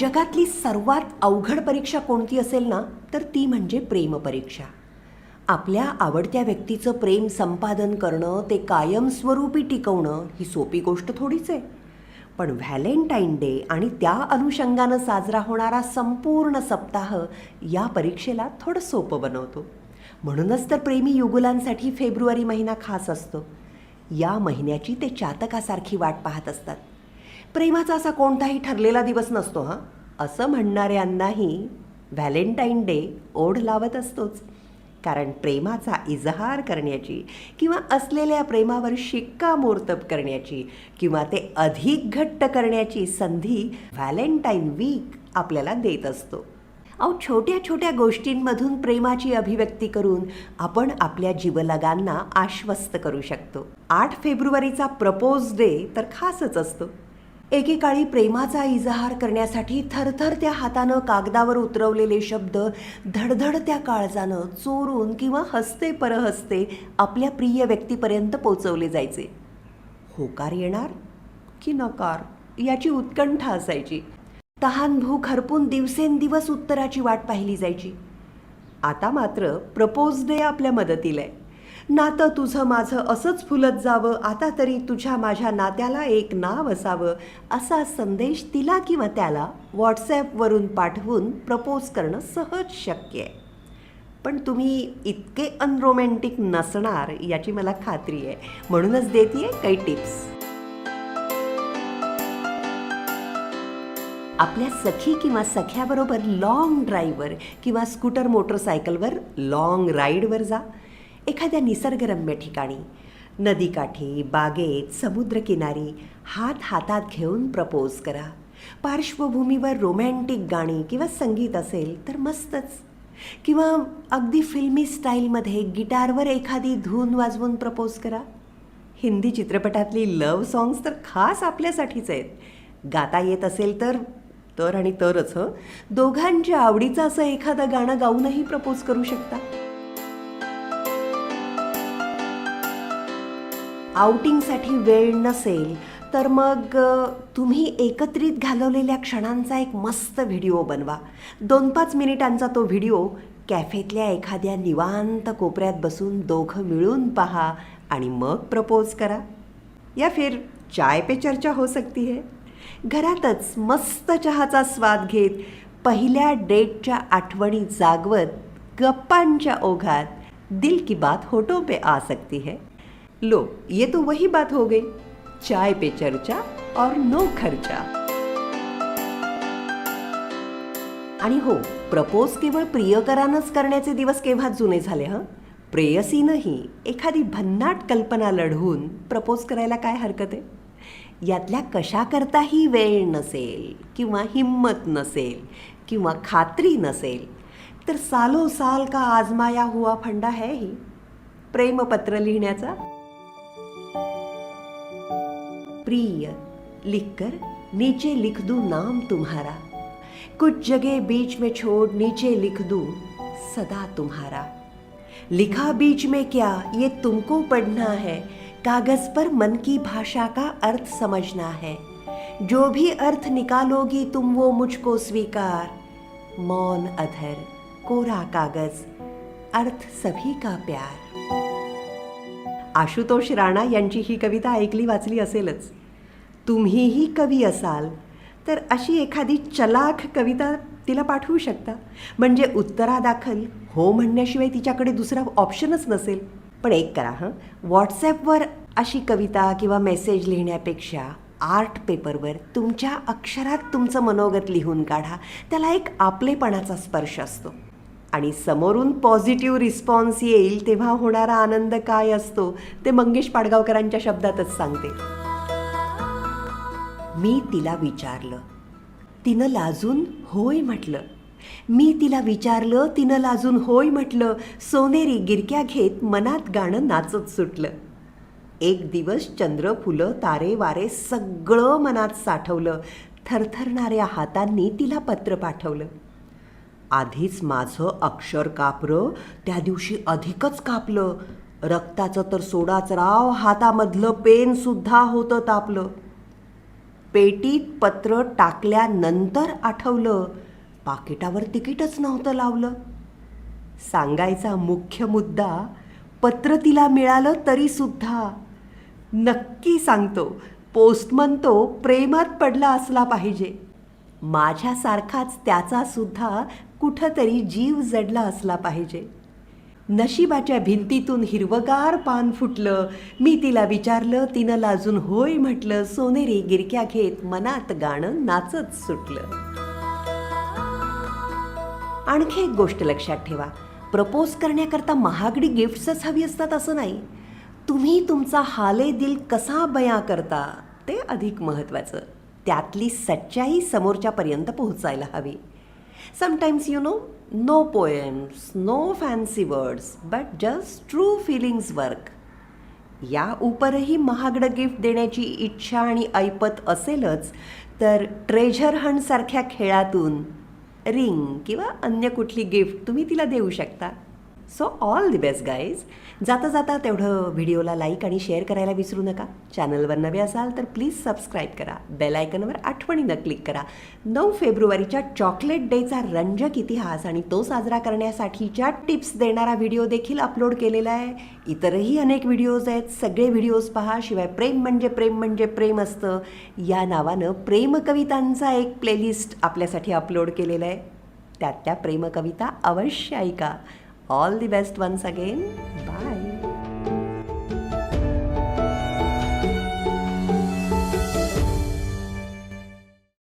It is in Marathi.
जगातली सर्वात अवघड परीक्षा कोणती असेल ना तर ती म्हणजे प्रेमपरीक्षा आपल्या आवडत्या व्यक्तीचं प्रेम संपादन करणं ते कायमस्वरूपी टिकवणं ही सोपी गोष्ट थोडीच आहे. पण व्हॅलेंटाईन डे आणि त्या अनुषंगानं साजरा होणारा संपूर्ण सप्ताह या परीक्षेला थोडं सोपं बनवतो. म्हणूनच तर प्रेमी युगुलांसाठी फेब्रुवारी महिना खास असतो. या महिन्याची ते चातकासारखी वाट पाहत असतात. प्रेमाचा असा कोणताही ठरलेला दिवस नसतो हां. असं म्हणणाऱ्यांनाही व्हॅलेंटाईन डे ओढ लावत असतोच. कारण प्रेमाचा इजहार करण्याची किंवा असलेल्या प्रेमावर शिक्कामोर्तब करण्याची किंवा ते अधिक घट्ट करण्याची संधी व्हॅलेंटाईन वीक आपल्याला देत असतो. अहो छोट्या छोट्या गोष्टींमधून प्रेमाची अभिव्यक्ती करून आपण आपल्या जीवलगांना आश्वस्त करू शकतो. आठ फेब्रुवारीचा प्रपोज डे तर खासच असतो. एकेकाळी प्रेमाचा इजहार करण्यासाठी थरथर त्या हातानं कागदावर उतरवलेले शब्द धडधडत्या काळजानं चोरून किंवा हसते परहसते आपल्या प्रिय व्यक्तीपर्यंत पोचवले जायचे. होकार येणार की नकार याची उत्कंठा असायची. तहान भूक हरपून दिवसेंदिवस उत्तराची वाट पाहिली जायची. आता मात्र प्रपोज डे आपल्या मदतीला आहे नातं तुझं माझं असंच फुलत जावं आता तरी तुझ्या माझ्या नात्याला एक नाव असावं असा संदेश तिला किंवा त्याला व्हॉट्सॲपवरून पाठवून प्रपोज करणं सहज शक्य आहे. पण तुम्ही इतके अनरोमॅन्टिक नसणार याची मला खात्री आहे. म्हणूनच देते काही टिप्स आपल्या सखी किंवा सख्याबरोबर लाँग ड्राईव्हवर किंवा स्कूटर मोटरसायकलवर लाँग राईडवर जा. एखाद्या निसर्गरम्य ठिकाणी. नदीकाठी बागेत समुद्रकिनारी हात हातात घेऊन प्रपोज करा. पार्श्वभूमीवर रोमॅन्टिक गाणी किंवा संगीत असेल तर मस्तच. किंवा अगदी फिल्मी स्टाईलमध्ये गिटारवर एखादी धून वाजवून प्रपोज करा. हिंदी चित्रपटातली लव सॉंग्स तर खास आपल्यासाठीच आहेत. गाता येत असेल तर तर आणि तरच हं. दोघांच्या आवडीचं असं एखादं गाणं गाऊनही प्रपोज करू शकता. आउटिंगसाठी वेळ नसेल तर मग तुम्ही एकत्रित घालवलेल्या क्षणांचा एक मस्त व्हिडिओ बनवा. दोन पाच मिनिटांचा तो व्हिडिओ कॅफेतल्या एखाद्या निवांत कोपऱ्यात बसून दोघं मिळून पहा आणि मग प्रपोज करा. या फिर चाय पे चर्चा हो सकती है. घरातच मस्त चहाचा स्वाद घेत पहिल्या डेटच्या आठवणी जागवत गप्पांच्या ओघात दिल की बात होटो पे आ सकती है. लो ये तो वही बात हो गई। चाय पे चर्चा और नो खर्चा। आणि हो प्रपोज केवळ प्रियकरानंच करण्याचे दिवस केव्हा जुने झाले हं? प्रेयसीनंही एखादी भन्नाट कल्पना लढवून प्रपोज करायला काय हरकत आहे? यातल्या कशाकरताही वेळ नसेल किंवा हिंमत नसेल किंवा खात्री नसेल तर सालो साल का आजमाया हुआ फंडा है ही? प्रेमपत्र लिहिण्याचा? प्रिय, लिखकर नीचे लिख दूँ नाम तुम्हारा। कुछ जगह बीच में छोड़ नीचे लिख दूँ सदा तुम्हारा। लिखा बीच में क्या, ये तुमको पढ़ना है। कागज़ पर मन की भाषा का अर्थ समझना है। जो भी अर्थ निकालोगी तुम वो मुझको स्वीकार। मौन, अधर, कोरा कागज़, अर्थ सभी का प्यार। आशुतोष राणा यांची ही कविता ऐकली, वाचली असेलच. तुम्हीही कवी असाल तर अशी एखादी चलाख कविता तिला पाठवू शकता. म्हणजे उत्तरादाखल हो म्हणण्याशिवाय तिच्याकडे दुसरा ऑप्शनच नसेल. पण एक करा हां. व्हॉट्सॲपवर अशी कविता किंवा मेसेज लिहिण्यापेक्षा आर्ट पेपरवर तुमच्या अक्षरात तुमचं मनोगत लिहून काढा. त्याला एक आपलेपणाचा स्पर्श असतो. आणि समोरून पॉझिटिव्ह रिस्पॉन्स येईल तेव्हा होणारा आनंद काय असतो ते मंगेश पाडगावकरांच्या शब्दातच सांगते. मी तिला विचारलं. तिनं लाजून होय म्हटलं. मी तिला विचारलं तिनं लाजून होय म्हटलं. सोनेरी गिरक्या घेत मनात गाणं नाचत सुटलं. एक दिवस चंद्र फुलं तारे वारे सगळं मनात साठवलं. थरथरणाऱ्या हातांनी तिला पत्र पाठवलं. आधीच माझं अक्षर कापरं त्या दिवशी अधिकच कापलं. रक्ताचं तर सोडाच राव हातामधलं पेनसुद्धा होतं तापलं. पेटीत पत्र टाकल्यानंतर आठवलं पाकिटावर तिकीटच नव्हतं लावलं. सांगायचा मुख्य मुद्दा पत्र तिला मिळालं तरीसुद्धा. नक्की सांगतो पोस्टमन तो प्रेमात पडला असला पाहिजे. माझ्यासारखाच त्याचासुद्धा कुठंतरी जीव जडला असला पाहिजे. नशिबाच्या भिंतीतून हिरवगार पान फुटलं. मी तिला विचारलं तिनं लाजून होय म्हटलं सोनेरी गिरक्या घेत मनात गाणं नाचत सुटलं. आणखी एक गोष्ट लक्षात ठेवा. प्रपोज करण्याकरता महागडी गिफ्ट्सच हवी असतात असं नाही. तुम्ही तुमचा हाले दिल कसा बया करता ते अधिक महत्त्वाचं. त्यातली सच्चाई समोरच्यापर्यंत पोहोचायला हवी. Sometimes you know no poems no fancy words but just true feelings work या उपरही महागडं गिफ्ट देण्याची इच्छा आणि ऐपत असेलच तर ट्रेझर हंटसारख्या खेळातून रिंग किंवा अन्य कुठली गिफ्ट तुम्ही तिला देऊ शकता. So all the best guys जाता जाता तेवढं व्हिडिओला लाईक आणि शेअर करायला विसरू नका. चॅनलवर नवे असाल तर प्लीज सबस्क्राईब करा. बेल आयकनवर आठवणीनं क्लिक करा. नऊ फेब्रुवारीच्या चॉकलेट डेचा रंजक इतिहास आणि तो साजरा करण्यासाठीच्या टिप्स देणारा व्हिडिओ देखील अपलोड केलेला आहे. इतरही अनेक व्हिडिओज आहेत. सगळे व्हिडिओज पहा. शिवाय प्रेम म्हणजे प्रेम म्हणजे प्रेम असतं. या नावानं प्रेमकवितांचा एक प्लेलिस्ट आपल्यासाठी अपलोड केलेला आहे. त्यात त्या प्रेमकविता अवश्य ऐका. All the best once again bye